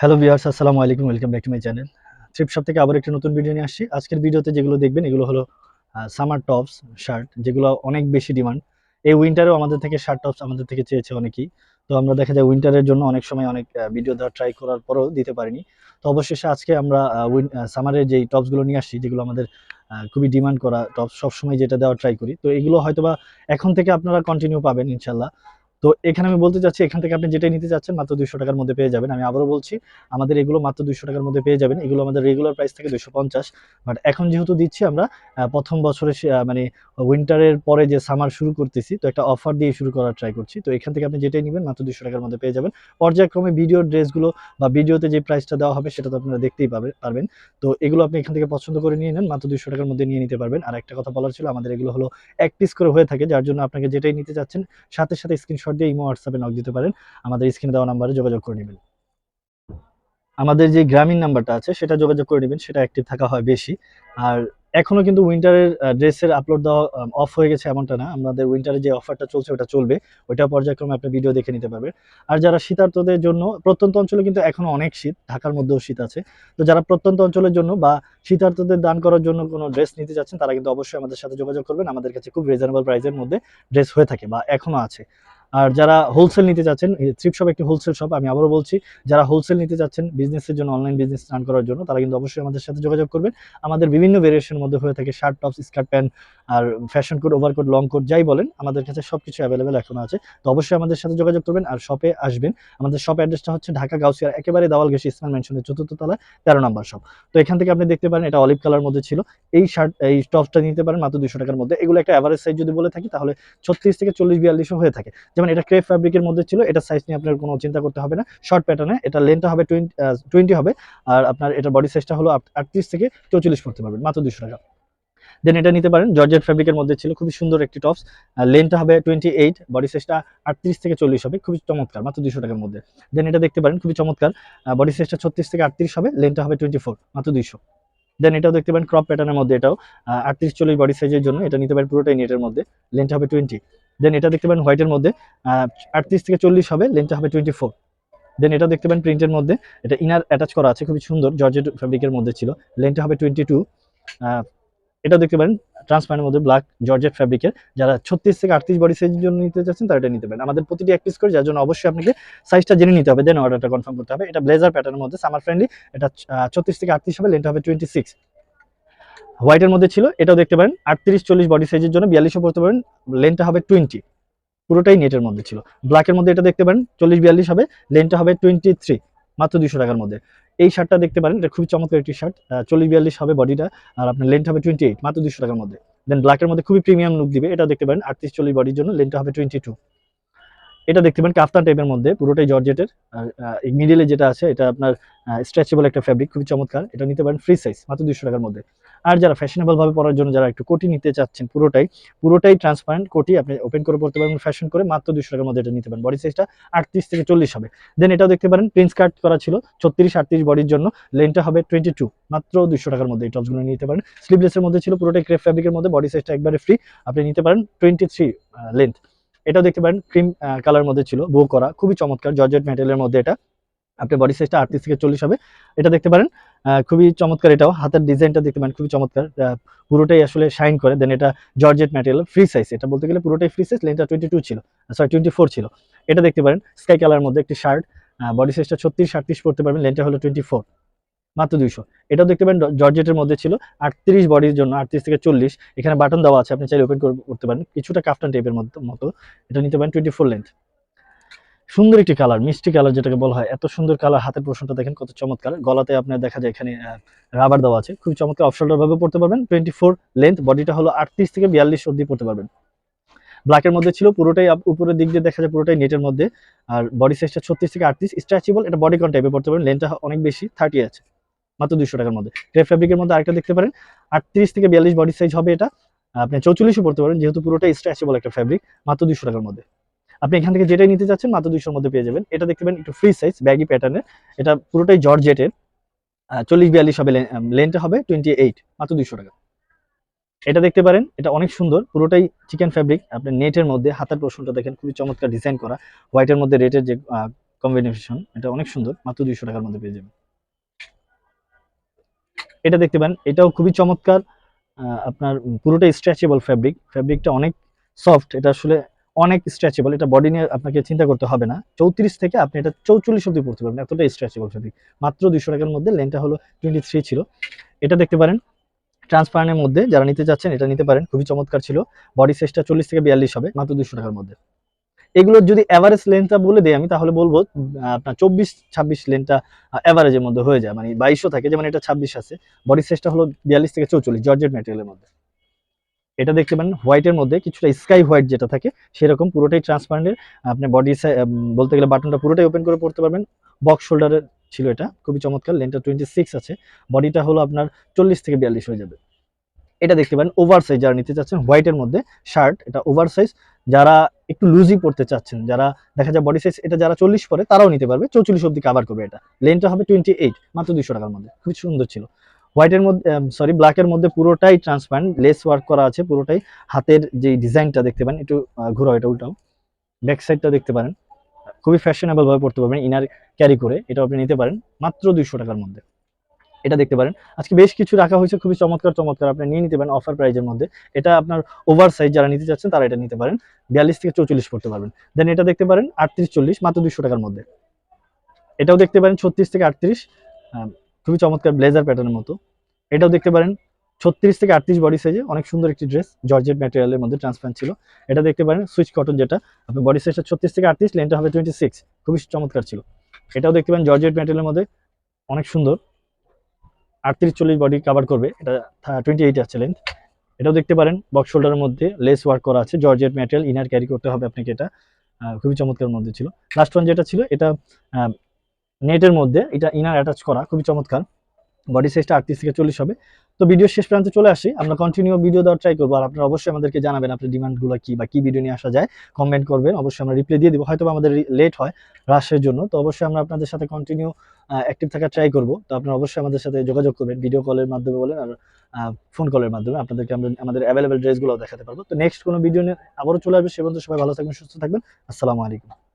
Hello viewers আসসালামু আলাইকুম welcome back to my channel thrift shop থেকে আবার একটা নতুন ভিডিও নিয়ে আসছি। আজকের ভিডিওতে যেগুলো দেখবেন, এগুলো হলো সামার টপস শার্ট যেগুলো অনেক বেশি ডিমান্ড এই উইন্টারেও আমাদের থেকে শার্ট টপস আমাদের থেকে চেয়েছে অনেকেই। তো আমরা দেখা যায় উইন্টারের জন্য অনেক সময় অনেক ভিডিও দেওয়া ট্রাই করার পরেও দিতে পারিনি। তো অবশেষে আজকে আমরা সামারের যেই টপসগুলো নিয়ে আসছি, যেগুলো আমাদের খুবই ডিমান্ড করা টপস সবসময় যেটা দেওয়ার ট্রাই করি। তো এগুলো হয়তোবা এখন থেকে আপনারা কন্টিনিউ পাবেন, ইনশাল্লাহ। তো এখানে আমি বলতে চাচ্ছি, এখান থেকে আপনি যেটাই নিতে চাচ্ছেন মাত্র দুইশো টাকার মধ্যে পেয়ে যাবেন। আমি আবারও বলছি, আমাদের এগুলো মাত্র দুইশো টাকার মধ্যে পেয়ে যাবেন। এগুলো আমাদের রেগুলার প্রাইস থেকে দুশো পঞ্চাশ। বাট এখন যেহেতু দিচ্ছি আমরা প্রথম বছরে মানে উইন্টারের পরে যে সামার শুরু করতেছি, তো একটা অফার দিয়ে শুরু করার ট্রাই করছি। তো এখান থেকে আপনি যেটাই নেবেন মাত্র দুশো টাকার মধ্যে পেয়ে যাবেন। পর্যায়ক্রমে ভিডিওর ড্রেসগুলো বা ভিডিওতে যে প্রাইসটা দেওয়া হবে, সেটা তো আপনারা দেখতেই পাবে, পারবেন। তো এগুলো আপনি এখান থেকে পছন্দ করে নিয়ে নেন, মাত্র দুশো টাকার মধ্যে নিয়ে নিতে পারবেন। আর একটা কথা বলার ছিল, আমাদের এগুলো হলো এক পিস করে হয়ে থাকে, যার জন্য আপনাকে যেটাই নিতে চাচ্ছেন, সাথে সাথে স্ক্রিনশট দিয়ে ইমো, হোয়াটসঅ্যাপে নক দিতে পারেন। আমাদের স্ক্রিনে দেওয়া নাম্বারে যোগাযোগ করে নেবেন। আমাদের যে গ্রামীণ নাম্বারটা আছে, সেটা যোগাযোগ করে নেবেন। সেটা অ্যাক্টিভ থাকা হয় বেশি। আর এখনও কিন্তু উইন্টারের ড্রেসের আপলোড দেওয়া অফ হয়ে গেছে এমনটা না। আমাদের উইন্টারে যে অফারটা চলছে, ওটা চলবে। ওইটা পর্যায়ক্রমে আপনি ভিডিও দেখে নিতে পারবেন। আর যারা শীতার্থদের জন্য, প্রত্যন্ত অঞ্চলে কিন্তু এখনও অনেক শীত, ঢাকার মধ্যেও শীত আছে। তো যারা প্রত্যন্ত অঞ্চলের জন্য বা শীতার্থদের দান করার জন্য কোনো ড্রেস নিতে চাচ্ছেন তারা কিন্তু অবশ্যই আমাদের সাথে যোগাযোগ করবেন। আমাদের কাছে খুব রিজনেবল প্রাইসের মধ্যে ড্রেস হয়ে থাকে বা এখনও আছে। আর যারা হোলসেল নিতে চাচ্ছেন থ্রিপ শপ একটি হোলসেল শপ আমি আবারও বলছি, যারা হোলসেল নিতে চাচ্ছেন বিজনেসের জন্য অনলাইন বিজনেস রান করার জন্য, তারা কিন্তু অবশ্যই আমাদের সাথে যোগাযোগ করবেন। আমাদের বিভিন্ন ভেরিয়েশনের মধ্যে হয়ে থাকে শার্ট টপস স্কার্ট প্যান্ট আর fashion coat overcoat long coat যাই বলেন, আমাদের কাছে সব কিছু অ্যাভেলেবেল এখন আছে। তো অবশ্যই আমাদের সাথে যোগাযোগ করবেন আর শপে আসবেন। আমাদের শপ অ্যাড্রেসটা হচ্ছে ঢাকা গাউসিয়ার, একেবারে দাওয়াল গেছি ইসমান মেনশনের চতুর্থ তলায় তেরো নম্বর শপ তো এখান থেকে আপনি দেখতে পারেন, এটা অলিভ কালার মধ্যে ছিল। এই শার্ট এই টপসটা নিতে পারেন মাত্র দুশো টাকার মধ্যে। এগুলো একটা অ্যাভারেজ সাইজ যদি বলে থাকি, তাহলে ছত্রিশ থেকে চল্লিশ বিয়াল্লিশও হয়ে থাকে। যেমন এটা ক্রেপ ফ্যাব্রিকের মধ্যে ছিল, এটা সাইজ নিয়ে আপনার কোনো চিন্তা করতে হবে না। শর্ট প্যাটার্নে এটা লেন্থটা হবে টোয়েন্টি হবে। আর আপনার এটা বডি সাইজটা হলো আটত্রিশ থেকে চৌচল্লিশ পড়তে পারবেন, মাত্র দুশো টাকা। দেন এটা নিতে পারেন। জর্জেট ফ্যাব্রিকের মধ্যে ছিল খুবই সুন্দর একটি টপস লেন্থটা হবে টোয়েন্টি এইট বডি সাইজটা আটত্রিশ থেকে চল্লিশ হবে, খুবই চমৎকার, মাত্র দুশো টাকার মধ্যে। দেন এটা দেখতে পারেন, খুবই চমৎকার। বডি সাইজটা ছত্রিশ থেকে আটত্রিশ হবে লেন্থটা হবে টোয়েন্টি ফোর মাত্র দুইশো। দেন এটাও দেখতে পারেন ক্রপ প্যাটার্নের মধ্যে এটাও। আটত্রিশ, চল্লিশ বডি সাইজের জন্য এটা নিতে পারেন পুরোটাই নেটের মধ্যে লেন্থ হবে টোয়েন্টি দেন এটা দেখতে পারেন হোয়াইটের মধ্যে আটত্রিশ থেকে চল্লিশ হবে লেন্থটা হবে টোয়েন্টি ফোর দেন এটা দেখতে পারেন প্রিন্টের মধ্যে, এটা ইনার অ্যাটাচ করা আছে, খুবই সুন্দর জর্জেট ফ্যাব্রিকের মধ্যে ছিল লেন্থটা হবে টোয়েন্টি টু এটা দেখতে পারেন ট্রান্সপারেন্টের মধ্যে ব্ল্যাক জর্জেট ফ্যাব্রিকের যারা ছত্রিশ থেকে আটত্রিশ বডি সাইজের জন্য নিতে চাচ্ছেন, তারা এটা নিতে পারেন। আমাদের প্রতিটি এক পিস করে, যার জন্য অবশ্যই আপনাকে সাইজটা জেনে নিতে হবে দেন অর্ডারটা কনফার্ম করতে হবে। এটা ব্লেজার প্যাটার্নের মধ্যে সামার ফ্রেন্ডলি এটা ছত্রিশ থেকে আটত্রিশ হবে লেন্থ হবে টোয়েন্টি সিক্স হোয়াইটের মধ্যে ছিল, এটাও দেখতে পারেন, আটত্রিশ, চল্লিশ বডি সাইজের জন্য বিয়াল্লিশও পড়তে পারেন লেন্থটা হবে টোয়েন্টি পুরোটাই নেটের মধ্যে ছিল। ব্ল্যাকের মধ্যে এটা দেখতে পারেন, চল্লিশ, বিয়াল্লিশ হবে লেন্থটা হবে টোয়েন্টি থ্রি মাত্র দুশো টাকার মধ্যে। এই শার্টটা দেখতে পারেন, এটা খুবই চমৎকার একটি শার্ট। চল্লিশ বিয়াল্লিশ হবে বডিটা, আর আপনার লেন্থ হবে টোয়েন্টি এইট মাত্র দুশো টাকার মধ্যে। দেন ব্ল্যাকের মধ্যে খুবই প্রিমিয়াম লুক দিবে এটা দেখতে পারেন, আটত্রিশ চল্লিশ বডির জন্য লেন্থটা হবে টোয়েন্টি টু এটা দেখতে পারেন কাফতান টাইপের মধ্যে, পুরোটাই জর্জেটের, আর মিডিলে যেটা আছে, এটা আপনার স্ট্রেচেবল একটা ফ্যাব্রিক খুবই চমৎকার। এটা নিতে পারেন ফ্রি সাইজ মাত্র দুশো টাকার মধ্যে। আর যারা ফ্যাশনেবল ভাবে পরার জন্য যারা একটু কোটি নিতে চাচ্ছেন পুরোটাই পুরোটাই ট্রান্সপারেন্ট কোটি আপনি ওপেন করে পড়তে পারবেন ফ্যাশন করে, মাত্র দুশো টাকার মধ্যে এটা নিতে পারেন। বডি সাইজটা আটত্রিশ থেকে চল্লিশ হবে। দেন এটাও দেখতে পারেন প্রিন্স কাট করা ছিল ছত্রিশ, আটত্রিশ বডির জন্য লেনটা হবে টোয়েন্টি টু মাত্র দুশো টাকার মধ্যে এই টপসগুলো নিতে পারেন। স্লিভলেসের মধ্যে ছিল পুরোটাই ক্রেপ ফ্যাব্রিকের মধ্যে বডি সাইজটা একবারে ফ্রি আপনি নিতে পারেন টোয়েন্টি থ্রি লেন্থ এটাও দেখতে পারেন ক্রিম কালার মধ্যে ছিল বো করা, খুবই চমৎকার জর্জেট মেটেরিয়ালের মধ্যে এটা। আপনার বডি সাইজটা আটত্রিশ থেকে চল্লিশ হবে। এটা দেখতে পারেন খুবই চমৎকার এটাও। হাতের ডিজাইনটা দেখতে পারেন, খুবই চমৎকার। পুরোটাই আসলে শাইন করে। দেন এটা জর্জেট ম্যাটেরিয়াল ফ্রি সাইজ এটা বলতে গেলে পুরোটাই ফ্রি সাইজ লেনটা টোয়েন্টি টু ছিল সরি টোয়েন্টি ফোর ছিল। এটা দেখতে পারেন স্কাই কালার মধ্যে একটি শার্ট বডি সাইজটা ছত্রিশ, আটত্রিশ পড়তে পারবেন লেনটা হলো টোয়েন্টি ফোর মাত্র দুইশো। এটাও দেখতে পারেন জর্জেটের মধ্যে ছিল আটত্রিশ বডির জন্য আটত্রিশ থেকে চল্লিশ। এখানে বাটন দেওয়া আছে, আপনি চাইলে ওপেন করতে পারেন। কিছুটা কাফটান টাইপের মতো এটা নিতে পারেন টোয়েন্টি ফোর লেন্থ সুন্দর একটি কালার মিষ্টি কালার যেটাকে বলা হয়। এত সুন্দর কালার হাতের পোষণটা দেখেন কত চমৎকার। গলাতে আপনার দেখা যায় এখানে রাবার দেওয়া আছে। খুব চমৎকার অফ শোল্ডার ভাবে পড়তে পারবেন। টোয়েন্টি ফোর লেন্থ বডিটা হলো আটত্রিশ থেকে বিয়াল্লিশ অব্দি পড়তে পারবেন। ব্ল্যাকের মধ্যে ছিল পুরোটাই উপরের দিক দিয়ে দেখা যায় পুরোটাই নেটের মধ্যে। আর বডি সাইজটা ছত্রিশ থেকে আটত্রিশ স্ট্রেচেবল এটা বডি কন টাইপে পড়তে পারেন লেন্থটা অনেক বেশি থার্টি আছে। মাত্র দুশো টাকার মধ্যে। ক্রেপ ফ্যাব্রিকের মধ্যে আরেকটা দেখতে পারেন। আটত্রিশ থেকে বিয়াল্লিশ বডি সাইজ হবে এটা। আপনি চৌচল্লিশও পড়তে পারেন, যেহেতু পুরোটাই স্ট্রেচেবল একটা ফ্যাব্রিক মাত্র দুশো টাকার মধ্যে। আপনি এখান থেকে যেটাই নিতে চাচ্ছেন মাত্র দুইশোর মধ্যে পেয়ে যাবেন। এটা দেখতে একটু ফ্রি সাইজ ব্যাগি প্যাটার্নের এটা পুরোটাই জর্জেটের। চল্লিশ বিয়াল্লিশ হবে লেনটা হবে টোয়েন্টি এইট মাত্র দুইশো টাকা। এটা দেখতে পারেন, এটা অনেক সুন্দর, পুরোটাই চিকেন ফ্যাব্রিক আপনার নেটের মধ্যে, হাতের পোষণটা দেখেন, খুবই চমৎকার ডিজাইন করা। হোয়াইটের মধ্যে রেটের যে কম্বিনেশন এটা অনেক সুন্দর, মাত্র দুইশো টাকার মধ্যে পেয়ে যাবেন। এটা দেখতে পান এটাও খুবই চমৎকার। আপনার পুরোটাই স্ট্রেচেবল ফ্যাব্রিক ফ্যাব্রিকটা অনেক সফট এটা আসলে অনেক স্ট্রেচেবল এটা বডি নিয়ে আপনাকে চিন্তা করতে হবে না। চৌত্রিশ থেকে আপনি এটা চৌচল্লিশ অব্দি পড়তে পারবেন, এতটাই স্ট্রেচেবল ফ্যাব্রিক মাত্র দুইশো টাকার মধ্যে লেনটা হলো টোয়েন্টি থ্রি ছিল। এটা দেখতে পারেন ট্রান্সপারেন্টের মধ্যে যারা নিতে চাচ্ছেন এটা নিতে পারেন, খুবই চমৎকার ছিল। বডি সাইজটা চল্লিশ থেকে বিয়াল্লিশ হবে, মাত্র দুশো টাকার মধ্যে। এগুলোর যদি অ্যাভারেজ লেন্থটা বলে দেয় আমি, তাহলে বলব আপনার চব্বিশ, ছাব্বিশ লেনটা অ্যাভারেজের মধ্যে হয়ে যায়। মানে বাইশও থাকে, যেমন এটা ছাব্বিশ আছে। বডি সাইজটা হলো বিয়াল্লিশ থেকে চৌচল্লিশ জর্জেট ম্যাটেরিয়ালের মধ্যে। এটা দেখতে পারেন হোয়াইটের মধ্যে কিছুটা স্কাই হোয়াইট যেটা থাকে, সেরকম পুরোটাই ট্রান্সপারেন্টের আপনি বডি বলতে গেলে বাটনটা পুরোটাই ওপেন করে পড়তে পারবেন। বক্স শোল্ডারের ছিল এটা, খুবই চমৎকার লেনটা টোয়েন্টি সিক্স আছে। বডিটা হলো আপনার চল্লিশ থেকে বিয়াল্লিশ হয়ে যাবে। এটা দেখতে পারেন ওভার সাইজ যারা নিতে চাচ্ছেন হোয়াইটের মধ্যে শার্ট এটা ওভার সাইজ যারা একটু লুজি পড়তে চাচ্ছেন, যারা দেখা যায় বডি সাইজ এটা যারা চল্লিশ পরে, তারাও নিতে পারবে। চৌচল্লিশ অব্দি কাভার করবে এটা। লেনটা হবে টোয়েন্টি এইট মাত্র দুশো টাকার মধ্যে। খুব সুন্দর ছিল। হোয়াইটের মধ্যে সরি ব্ল্যাকের মধ্যে পুরোটাই ট্রান্সপারেন্ট লেস ওয়ার্ক করা আছে, পুরোটাই হাতের যে ডিজাইনটা দেখতে পারেন, একটু ঘোরাও এটা উল্টাও। ব্যাক সাইডটা দেখতে পারেন। খুবই ফ্যাশনেবল ভাবে পড়তে পারবেন ইনার ক্যারি করে এটা আপনি নিতে পারেন, মাত্র দুইশো টাকার মধ্যে। এটা দেখতে পারেন। আজকে বেশ কিছু রাখা হয়েছে, খুবই চমৎকার চমৎকার, আপনি নিয়ে নিতে পারেন অফার প্রাইজের মধ্যে। এটা আপনার ওভার সাইজ যারা নিতে চাচ্ছেন, তারা এটা নিতে পারেন। বিয়াল্লিশ থেকে চৌচল্লিশ পড়তে পারবেন। দেন এটা দেখতে পারেন, আটত্রিশ, চল্লিশ, মাত্র দুশো টাকার মধ্যে। এটাও দেখতে পারেন, ছত্রিশ থেকে আটত্রিশ খুবই চমৎকার ব্লেজার প্যাটার্নের মতো। এটাও দেখতে পারেন, ছত্রিশ থেকে আটত্রিশ বডি সাইজে অনেক সুন্দর একটি ড্রেস জর্জেট ম্যাটেরিয়ালের মধ্যে ট্রান্সপারেন্ট ছিল। এটা দেখতে পারেন সুইচ কটন যেটা আপনার বডি সাইজটা ছত্রিশ থেকে আটত্রিশ লেনটা হবে টোয়েন্টি সিক্স খুবই চমৎকার ছিল। এটাও দেখতে পারেন জর্জেট ম্যাটেরিয়ালের মধ্যে অনেক সুন্দর। আটত্রিশ, চল্লিশ বডি কাভার করবে, এটা টোয়েন্টি এইট আছে লেন্থ এটাও দেখতে পারেন বক্স শোল্ডারের মধ্যে লেস ওয়ার্ক করা আছে জর্জেট ম্যাটেরিয়াল ইনার ক্যারি করতে হবে আপনাকে এটা। খুবই চমৎকার মধ্যে ছিল। লাস্ট ওয়ান যেটা ছিল, এটা নেটের মধ্যে, এটা ইনার অ্যাটাচ করা, খুবই চমৎকার। বডি সাইজটা আটত্রিশ থেকে চল্লিশ হবে। তো ভিডিও শেষ প্রান্তে চলে আসি। আমরা কন্টিনিউ ভিডিও দেওয়ার ট্রাই করব। আর আপনারা অবশ্যই আমাদেরকে জানাবেন আপনার ডিমান্ডগুলো কি বা কি ভিডিও নিয়ে আসা যায়। কমেন্ট করবেন। অবশ্যই আমরা রিপ্লাই দিয়ে দিব। হয়তো আমাদের লেট হয় রাশের জন্য। তো অবশ্যই আমরা আপনাদের সাথে কন্টিনিউ অ্যাক্টিভ থাকার ট্রাই করব। তো আপনারা অবশ্যই আমাদের সাথে যোগাযোগ করবেন। ভিডিও কলের মাধ্যমে বলেন আর ফোন কলের মাধ্যমে। আপনাদেরকে আমরা, আমাদের অ্যাভেলেবেল ড্রেসগুলো দেখাতে পারব। তো নেক্সট কোনো ভিডিও নিয়ে আবারও চলে আসবে। সে পর্যন্ত সবাই ভালো থাকবেন, সুস্থ থাকবেন। আসসালামু আলাইকুম।